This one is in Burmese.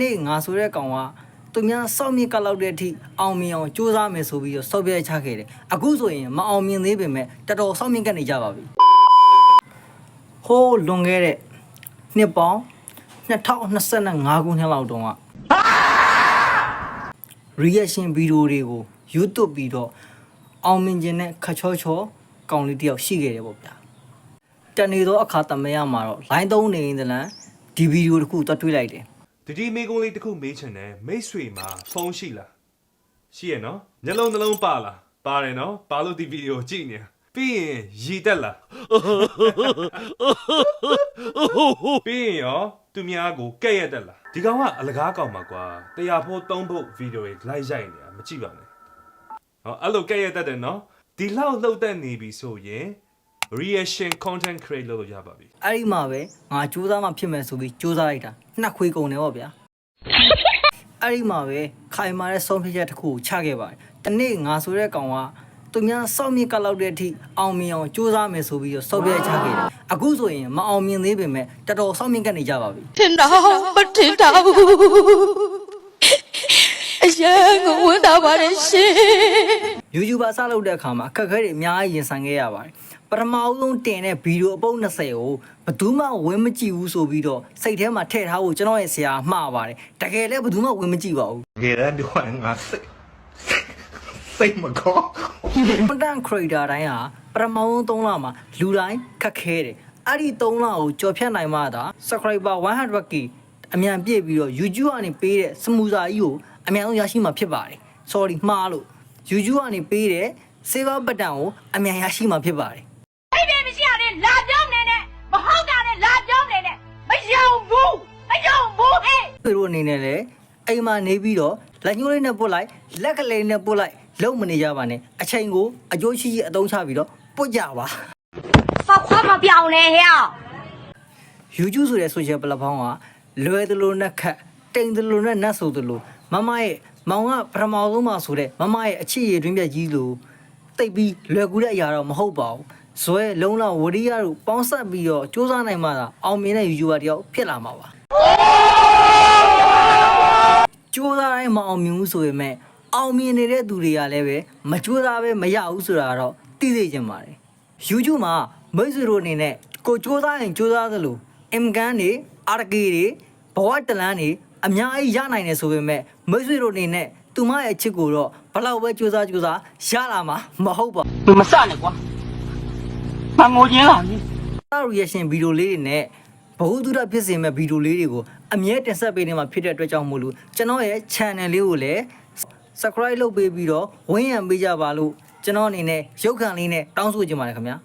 နေ့ငါဆိုတဲ့ကောင်ကသူများစောင့်မြင့်ကလောက်တဲ့အထိအောင်မြင်အောင်စူးစမ်းမယ်ဆိုပြီးတော့စောက်ပြချခဲ့တယ်အခုဆိုရင်မအောင်မြင်သေးပေမဲ့တော်တော်စောင့်မြင့်ကနေကြပါပြီဟိုးလွန်ခဲ့တဲ့နှစ်ပေါင်း2025ခုနှစ်လောက်တုန်းက reaction video တွေကို YouTube ပြီးတော့အောင်မြင်ခြင်းနဲ့ခတ်ချောချောကောင်လေးတယောက်ရှိခဲ့တယ်ပေါ့ဗျာတနေသောအခါတမရမှာတော့ line 3နေရင်တလန်ဒီဗီဒီယိုတစ်ခုသွားတွေးလိုက်တယ် တတိမေကုန်းလေးတစ်ခုမေးချင်တယ်မိတ်ဆွေမှာဖုန်းရှိလားရှိရနော်ညလုံးနှလုံးပါလားပါတယ်နော်ပါလို့ဒီဗီဒီယိုကြည့်နေပြီးရင်ရည်တက်လားပြီးရင်ရောသူများကိုကဲ့ရက်တက်လားဒီကောင်ကအလကားကောင်ပါကွာတရားဖို့သုံးဖို့ဗီဒီယိုတွေလိုက်ရိုက်နေတာမကြည့်ပါနဲ့ဟောအဲ့လိုကဲ့ရက်တက်တယ်နော်ဒီလောက်လှုပ်တက်နေပြီဆိုရင် reaction content create လုပ်လို့ရပါပြီအဲ့ဒီမှာပဲငါစူးစမ်းမှဖြစ်မယ်ဆိုပြီးစူးစမ်းလိုက်တာနှက်ခွေးကုန်တယ်ပေါ့ဗျာအဲ့ဒီမှာပဲခိုင်မာတဲ့ဆုံးဖြတ်ချက်တစ်ခုကိုချခဲ့ပါတယ်တနေ့ငါဆိုတဲ့ကောင်ကသူများစောင့်မြင့်ကလောက်တဲ့အထိအောင်မြင်အောင်စူးစမ်းမယ်ဆိုပြီးတော့စောက်ပြချခဲ့တယ်အခုဆိုရင်မအောင်မြင်သေးပေမဲ့တော်တော်စောင့်မြင့်ကနေကြပါပြီထင်တော့မထင်တော့ဘူးအရင်ကဝန်တာပါတယ်ရှင် YouTuber စလုပ်တဲ့အခါမှာအခက်အခဲတွေအများကြီးရင်ဆိုင်ခဲ့ရပါတယ် ပထမအဆုံးတင်တဲ့ဗီဒီယိုအပုပ်20ကိုဘယ်သူမှဝင်မကြည့်ဘူးဆိုပြီးတော့စိတ်ထဲမှာထည့်ထားဖို့ကျွန်တော်ရဲ့ဆရာမှားပါတယ်တကယ်လည်းဘယ်သူမှဝင်မကြည့်ပါဘူးတကယ်တော့ဒီကငါစိတ်စိတ်မကော content creator တိုင်းဟာပထမဆုံး3လမှာလူတိုင်းခက်ခဲတယ်အဲ့ဒီ3လကိုကြော်ဖြတ်နိုင်မှသာ subscriber 100k အမြန်ပြည့်ပြီးတော့ YouTube ကနေပေးတဲ့ smoothie ကြီးကိုအမြန်ဆုံးရရှိမှာဖြစ်ပါတယ် sorry မှားလို့ YouTube ကနေပေးတဲ့ saver button ကိုအမြန်ရရှိမှာဖြစ်ပါတယ် တို့အနေနဲ့လည်းအိမ်မှာနေပြီးတော့လက်ညှိုးလေးနဲ့ပုတ်လိုက်လက်ကလေးနဲ့ပုတ်လိုက်လုံးမနေကြပါနဲ့အချိန်ကိုအကျိုးရှိရှိအသုံးချပြီးတော့ပုတ်ကြပါဖောက်ခွားမပြောင်းနဲ့ဟဲ့ YouTube ဆိုတဲ့ social platform ကလွယ်သလိုနဲ့ခက်တိမ်သလိုနဲ့နတ်ဆိုသလိုမမရဲ့မောင်ကပထမဆုံးမှဆိုတဲ့မမရဲ့အချစ်ရည်တွင်းပြက်ကြီးလိုတိတ်ပြီးလွယ်ကူတဲ့အရာတော့မဟုတ်ပါဘူးဇွဲလုံးလောက်ဝရိယတို့ပေါင်းဆက်ပြီးတော့စူးစမ်းနိုင်မှသာအောင်မြင်တဲ့ YouTuber တယောက်ဖြစ်လာမှာပါ ကြိုးစားတိုင်းမအောင်မြင်ဘူးဆိုပေမဲ့အောင်မြင်နေတဲ့သူတွေကလည်းပဲမကြိုးစားပဲမရဘူးဆိုတာတော့သိသိချင်းပါတယ် YouTube မှာမိတ်ဆွေတို့အနေနဲ့ကိုကြိုးစားရင်ကြိုးစားသလိုအင်ကန်တွေအာကီတွေဘဝတလန်းတွေအများကြီးရနိုင်တယ်ဆိုပေမဲ့မိတ်ဆွေတို့အနေနဲ့သူမရဲ့အချစ်ကိုတော့ဘလောက်ပဲကြိုးစားကြိုးစားရလာမှာမဟုတ်ပါဘူးမစနဲ့ကွာမငိုချင်းလာပြီ reaction video လေးတွေနဲ့ ဘ ഹു တုဒဖြစ်စေမဲ့ဗီဒီယိုလေးတွေကိုအမြဲတင်ဆက်ပေးနေမှာဖြစ်တဲ့အတွက်ကြောင့်မို့လို့ကျွန်တော်ရဲ့ channel လေးကိုလည်း subscribe လုပ်ပေးပြီးတော့ဝန်းရံပေးကြပါလို့ကျွန်တော်အနေနဲ့ရုပ်ခံလေးနဲ့တောင်းဆိုချင်ပါတယ်ခင်ဗျာ